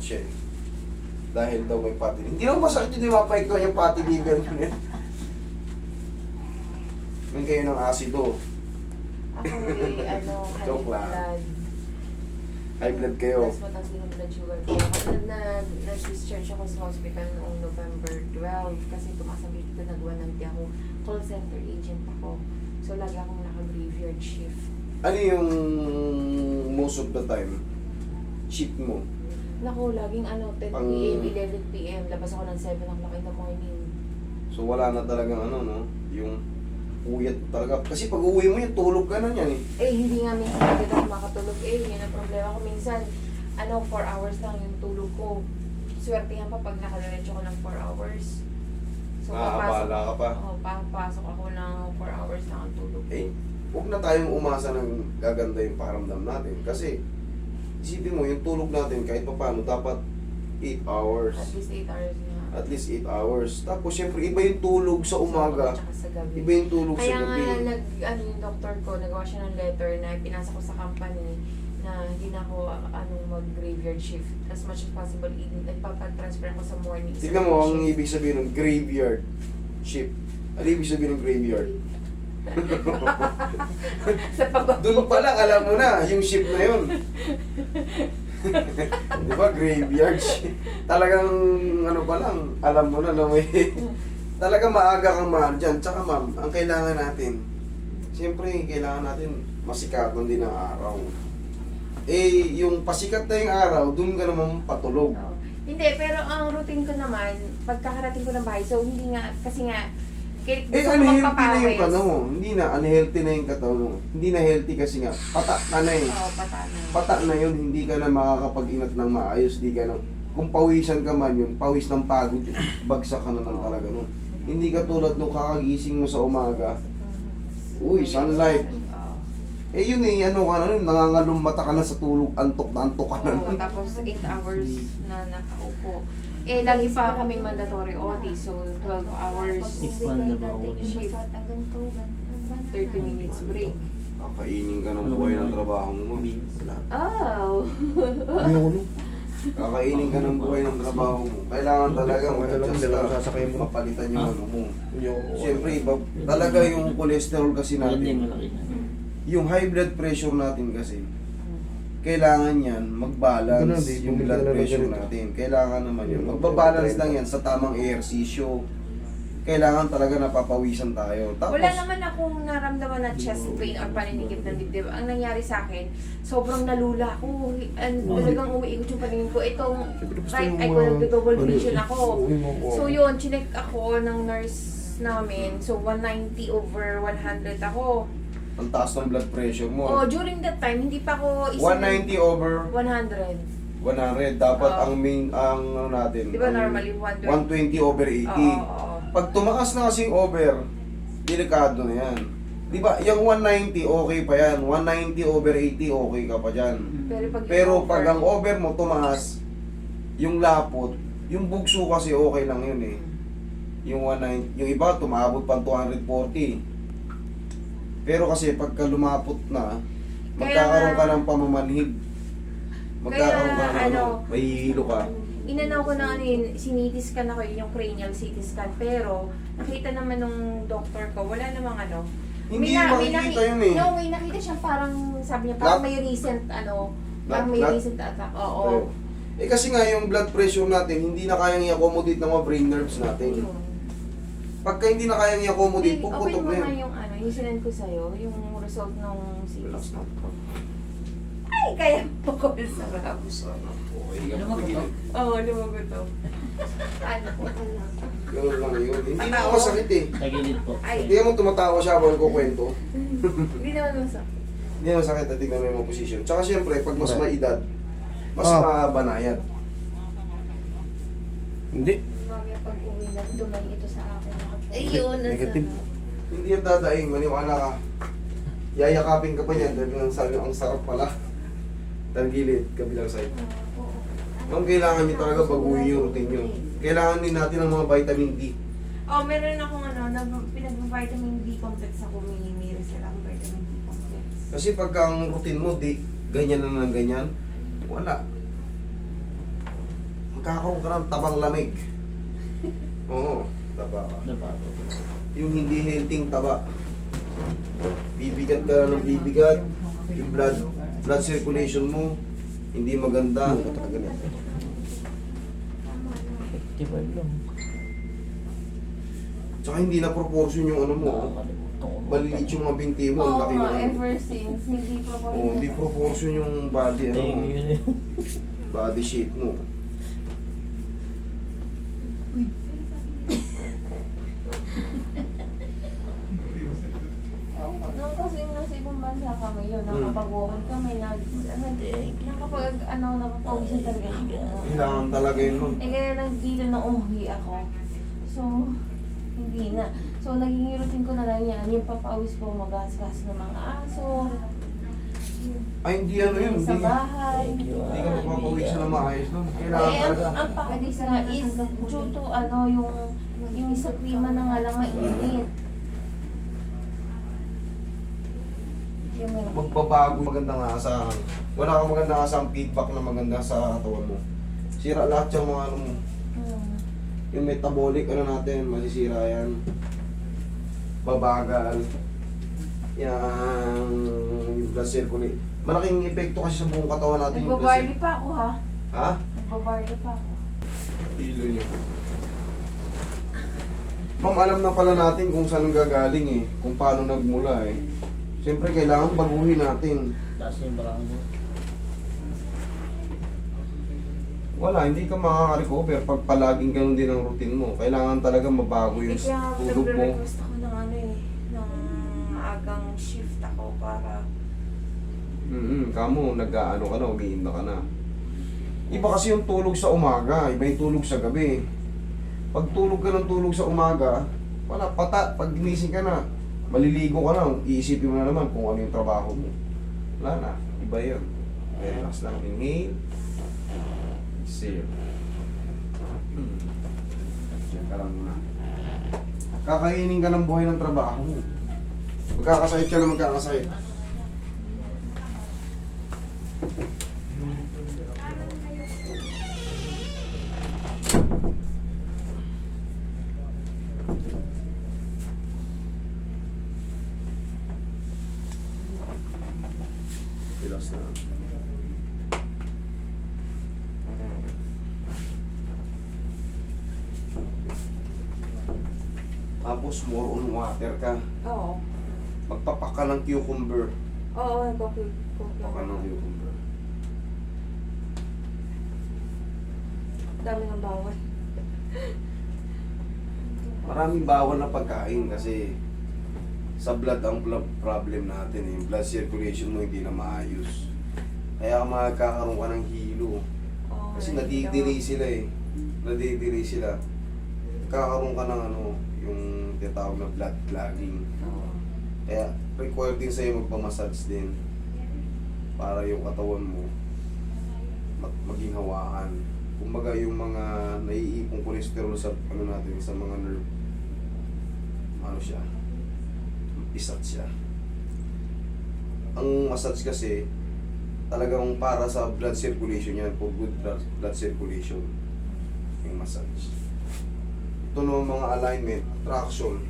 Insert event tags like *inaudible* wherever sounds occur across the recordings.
siya eh. Dahil daw may fatty liver. Hindi naman masakit yun, di mapahigto yung fatty liver mo yun. May kayo ng asido. Ako may *laughs* ano, high Joke lang. blood. High blood kayo. Tapos mataas din ang blood sugar ko. Kasi na, na-discharge ako sa hospital noong November 12 kasi BP ko, nag-190 ako. Call center agent ako. So, lagi akong naka-graveyard shift. Ano yung most of the time? Shift mo? Naku, laging ano, 10 Pang- p.m., 11 p.m. Labas ako ng 7 o'clock in the morning. So wala na talagang ano, no? Yung uyat talaga. Kasi pag uwi mo yun, tulog ka na yan eh. Eh, hindi nga minsan agad ako makatulog. Eh, yun ang problema ko. Minsan, ano, 4 hours lang yung tulog ko. Swertihan pa pag nakadiretso ko ng 4 hours. So, Nakakabala ka pa. Oo, papasok ako ng 4 hours lang ang tulog ko. Eh, huwag na tayong umasa ng gaganda yung paramdam natin. Kasi, isipin mo, yung tulog natin kahit pa paano, dapat 8 hours. At least 8 hours na. At least 8 hours. Tapos, syempre, iba yung tulog sa umaga. Sa gabi. Iba yung tulog Kaya sa nga, gabi. nag, ano yung doctor ko, nagawa siya ng letter na pinasa ko sa company na hindi na ako ano, mag-graveyard shift. As much as possible, nagpapatransfer ako sa morning. sa Tingnan mo, ang ibig sabihin ng graveyard shift. Ano ibig sabihin ng graveyard? *laughs* sa pag Doon pa lang, alam mo na, yung shift na yun. *laughs* Di ba, graveyard. Talagang, ano pa lang, alam mo na na may... Talagang maaga kang mahal dyan. Tsaka ma'am, ang kailangan natin, siyempre, kailangan natin masikatan din ang araw. Eh, yung pasikat na yung araw, doon ka naman patulog. Oo. Hindi, pero ang routine ko naman, pagkakarating ko ng bahay, so hindi nga, kasi nga, kaya Eh, gusto ko unhealthy na yung magpapawis. ano mo. Hindi na, unhealthy na yung katawan mo. Hindi na healthy kasi nga, pata ka na eh. Oo, patana. Pata na yun, hindi ka na makakapag-inat ng maayos, hindi ka na, kung pawisan ka man yun, pawis ng pagod, yun, bagsak ka na lang talaga nun. Hindi ka tulad nung kakagising mo sa umaga, uy, sunlight. Oo. Eh yun eh, ano ka na nun, nangangalong mata ka na sa tulog, antok na antok ka na Oo, nun. tapos 8 hours na nakaupo. Eh, lagi pa kaming mandatory OT, so 12 hours, shift, 30 minutes break. Kakainin ka ng buhay ng trabaho mo. Wala. Oh! Kakainin ka ng buhay ng trabaho mo. Kailangan talaga mag-adjust ka. Mapalitan yung ano mo. Siyempre, iba, talaga yung cholesterol kasi natin. Yung high blood pressure natin kasi, kailangan yan mag-balance Ganun, di, yung bumili blood pressure ganito. natin. Kailangan naman yun. Yung Magbabalance 30. lang yan sa tamang ehersisyo. Kailangan talaga napapawisan tayo. Tapos, Wala naman akong naramdaman na chest pain or paninikip ng dibdib. Ang nangyari sa akin, sobrang nalula ako. And talagang umiikot yung paningin ko. Itong right eye ko, nagdo-double vision ako. So yun, chinek ako ng nurse namin. So 190 over 100 ako. Ang taas ng blood pressure mo. Oh, during that time, hindi pa ako isa 190 over 100. 100. Dapat Oo. ang main, ang ano natin, Di ba ang normally 120? 120 over 80. Oo, oo, oo. Pag tumakas na kasi over, delikado na yan. Di ba, yung 190, okay pa yan. 190 over 80, okay ka pa dyan. Pero pag, Pero pag ang over mo tumaas, yung lapot, yung bugso kasi okay lang yun eh. Yung 190, yung iba tumabot pa 240. Pero kasi pagka lumapot na, magkakaroon ka ng pamamanhid. Magkakaroon ka ng Kaya, ano, ano, mahihilo ka. Inanaw ko na ano yun, CT scan ako yun, yung cranial CT scan. Pero, nakita naman nung doctor ko, wala namang ano. Hindi na- makikita naki- yun eh. No, may nakita siya parang, sabi niya, parang Lap- may recent, ano, parang Lap- may lap- recent attack. Oo. Ayun. Eh kasi nga yung blood pressure natin, hindi na kayang i-accommodate ng mga brain nerves natin. Yun. Pagka hindi na kayang i-accommodate, Hindi, puputok open mo na nga yun. yung ano, yung sinend ko sa'yo, yung result nung CT Relax scan ko. Ay, kaya po ko sarap. Sana po, okay ka Lumagot pagiging- Oo, lumagot to. Ano po? Ganun lang yun. Hindi na ako masakit eh. Tagilid po. Ay. Hindi mo tumatawa siya habang kukwento. Hindi naman masakit. Hindi na masakit na tignan mo yung mga position. Tsaka siyempre, pag mas may edad, mas Ah. mabanayad. Hindi. Mamaya pag uwi na, dumay ito sa akin. Ayun, ang Negative. sarap. Hindi yan dadaing, maniwala ka. Yayakapin ka pa niyan dahil ang, sabi, ang sarap pala. Tangilid, kabilang side. Ang kailangan niyo talaga baguhin yung routine niyo. Kailangan din natin ng mga vitamin D. Oh, meron akong ano, nag- pinag-vitamin D complex ako. May, may reset ako vitamin D complex. Kasi pagka ang routine mo, di, ganyan na ng ganyan, wala. Magkakaroon ka ng tabang lamig. *laughs* Oo, taba ka. Yung hindi healthy taba. Bibigat ka na ng bibigat. Yung blood, blood circulation mo, hindi maganda. Tsaka hindi na proportion yung ano mo. Maliliit yung mga binti mo. ang Oo laki nga, ng- ever since, hindi ko Oo, hindi proportion yung body, ano, body shape mo. Nung kasi nasa ibang bansa kami yun, Hmm. nakapag-walk kami, nag, nag, nakapag, ano, napapawisan talaga ako. Kailangan talaga yun. no? Eh kaya lang dito na umuwi ako. So, hindi na. So, naging routine ko na lang yan. Yung papawis ko, magasgas ng mga aso. Ay, hindi ano yun. Sa bahay. hindi ka mapapawisan na maayos nun. Eh, Kailangan ang, talaga. ang pawis nga is due to ano, yung, yung sa klima na nga lang mainit. Yung meron. Magbabago magandang asahan. Wala kang magandang asahang feedback na maganda sa katawan mo. Sira lahat yung mga ano mo. Hmm. Yung metabolic ano natin, masisira yan. Babagal. Yan, yung blood circulate. Malaking epekto kasi sa buong katawan natin yung blood Nagbabarley circulate. pa ako ha. Ha? Nagbabarley pa ako. Ilo niyo. Ma'am, alam na pala natin kung saan gagaling eh. Kung paano nagmula eh. Siyempre, kailangan baguhin natin. Wala, hindi ka makaka-recover pag palaging ganun din ang routine mo. Kailangan talaga mabago yung Kaya tulog mo. nagre-request ako ng ano eh, ng agang shift ako para Mm kamo, nag-ano ka na, umiinda ka na. Iba kasi yung tulog sa umaga, iba yung tulog sa gabi. Pag tulog ka ng tulog sa umaga, wala, pata, pag ginising ka na, maliligo ka na, iisipin mo na naman kung ano yung trabaho mo. Wala na, iba yun. Relax lang, inhale. Exhale. Hmm. Diyan ka lang muna. Kakainin ka ng buhay ng trabaho mo. Magkakasakit ka na magkakasakit. Relax na. Tapos more on water ka. Oo. Magpapak ka ng cucumber. Oo, nagpapalit ko. Papak ka ng cucumber. Dami ng bawal. Maraming bawal na pagkain kasi sa blood ang pl- problem natin eh. Yung blood circulation mo hindi na maayos. Kaya magkakaroon ka ng hilo. Oo, Kasi nakikita nadidiri sila eh. Nadidiri sila. Kakaroon ka ng ano, yung tinatawag na blood clogging. Oo. Kaya required din sa'yo magpamassage din. Para yung katawan mo mag- maging hawaan. Kumbaga yung mga naiipong cholesterol sa ano natin sa mga nerve. Ano siya? Isat siya. Ang massage kasi talagang para sa blood circulation yan, for good blood, blood circulation. Yung massage. Ito no mga alignment, traction,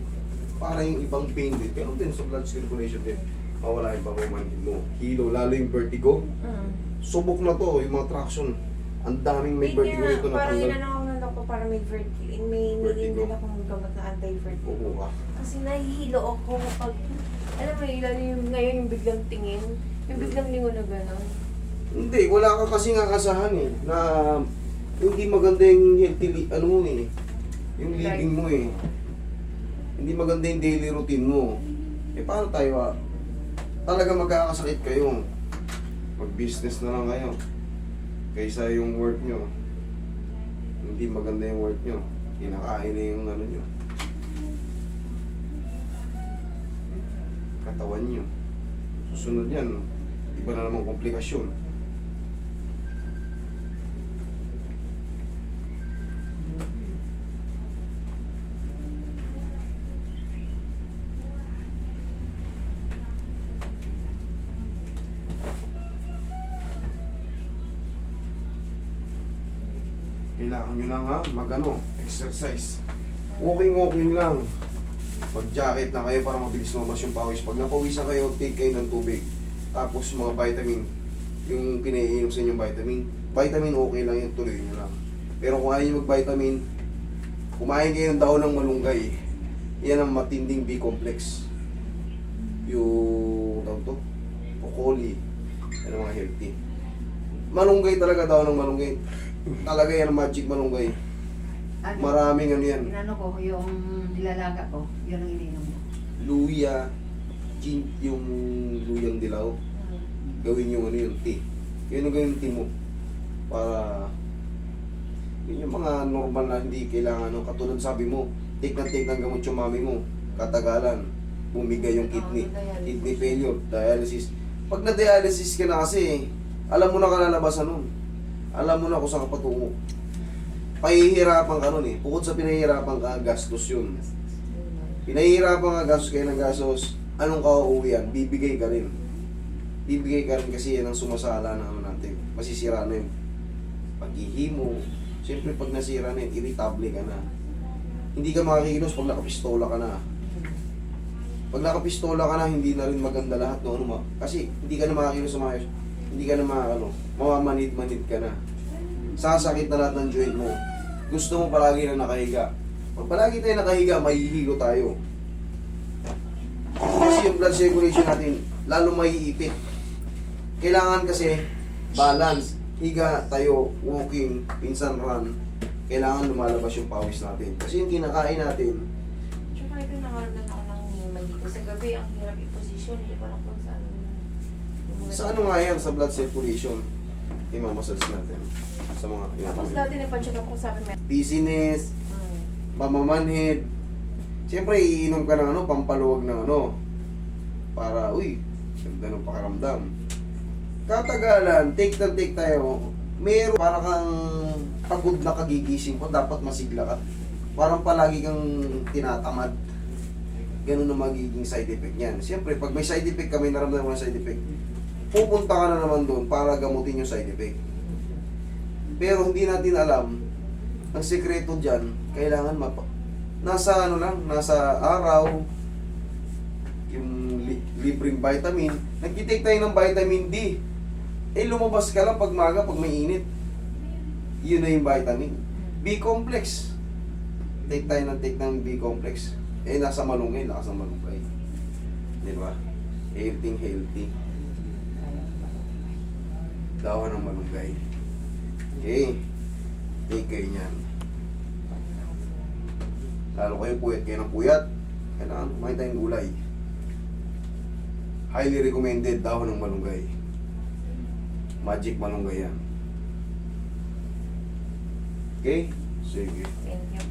para yung ibang pain din, pero din sa blood circulation din, mawala yung pagmamanhin mo. Hilo, lalo yung vertigo. Mm. Subok na to, yung mga traction. Ang daming may Hindi vertigo nito na parang yun ako ng ko para may vertigo. May Vertigo. nilin akong gamot na anti-vertigo. Oo ka. Kasi nahihilo ako kapag, alam mo, ilan yung ngayon yung biglang tingin, yung biglang lingon na gano'n. Hindi, wala ka kasi nga kasahan eh, na hindi maganda yung healthy, ano mo eh, yung living mo eh. Hindi maganda yung daily routine mo. Eh paano tayo ah? Talaga magkakasakit kayo. Mag-business na lang kayo. Kaysa yung work nyo. Hindi maganda yung work nyo. Kinakain na yung ano nyo. Katawan nyo. Susunod yan. Iba na namang komplikasyon. Kailangan nyo lang ha, mag-ano, exercise. Walking-walking lang. Mag-jacket na kayo para mabilis lumabas yung pawis. Pag napawisan kayo, take kayo ng tubig. Tapos mga vitamin, yung pinaiinom sa inyong vitamin. Vitamin okay lang yun, tuloy nyo lang. Pero kung ayaw nyo mag-vitamin, kumain kayo ng daon ng malunggay. Yan ang matinding B-complex. Yung, tawag to, broccoli. Yan ang mga healthy. Malunggay talaga daw ng malunggay. Talaga yan magic malunggay. Ano, Maraming ano yan. Inano ko, yung nilalaga ko, yun ang ininom ko. Luya, gin, yung luyang dilaw. Gawin yung ano yung tea. Yun ang gawin yung tea mo. Para yun yung mga normal na hindi kailangan ano, katulad sabi mo, take na take ng gamot yung mami mo. Katagalan, bumigay yung kidney. Kidney failure, dialysis. Pag na-dialysis ka na kasi, alam mo na kalalabasan nun. Alam mo na kung saan ka patungo. Pahihirapan ka nun eh. Bukod sa pinahihirapan ka, gastos yun. Pinahihirapan ka, gastos kayo ng gastos. Anong kauuwian? Bibigay ka rin. Bibigay ka rin kasi yan ang sumasala na ano natin. Masisira na yun. Paghihimo. Siyempre pag nasira na yun, irritable ka na. Hindi ka makakilos pag nakapistola ka na. Pag nakapistola ka na, hindi na rin maganda lahat no, ano ma. Kasi hindi ka na makakilos sa maayos. Hindi ka na makakano, mamamanid-manid ka na. Sasakit na lahat ng joint mo. Gusto mo palagi na nakahiga. Pag palagi tayo nakahiga, mahihilo tayo. Kasi yung blood circulation natin, lalo maiipit. Kailangan kasi balance. Higa tayo, walking, pinsan run. Kailangan lumalabas yung pawis natin. Kasi yung kinakain natin, Tsaka ito nakaramdam ako ng dito. Sa gabi, ang hirap i-position. Hindi ko saan. Sa ano nga yan, sa blood circulation, imamassage natin. Sa mga Tapos dati nagpa-check up ko sa akin. Dizziness, Hmm. pamamanhid. Siyempre, iinom ka ng ano, pampaluwag ng ano. Para, uy, ganda ng pakaramdam. Katagalan, take na take tayo. Meron, para kang pagod na kagigising ko, dapat masigla ka. Parang palagi kang tinatamad. Ganun na magiging side effect niyan. Siyempre, pag may side effect ka, may naramdaman mo na side effect, pupunta ka na naman doon para gamutin yung side effect. Pero hindi natin alam, ang sekreto dyan, kailangan mapa... Nasa ano lang, nasa araw, yung li- libreng vitamin. Nagtitake tayo ng vitamin D. Eh, lumabas ka lang pag maga, pag may init. Yun na yung vitamin. B-complex. Take tayo ng take ng B-complex. Eh, nasa malunggay, nasa malunggay. Di ba? Healthy, healthy. Dawa ng malunggay. Okay. Take kayo niyan. Lalo kayo puyat kayo ng puyat. Kailangan kumain tayong gulay. Highly recommended dahon ng malunggay. Magic malunggay yan. Okay? Sige. Thank you.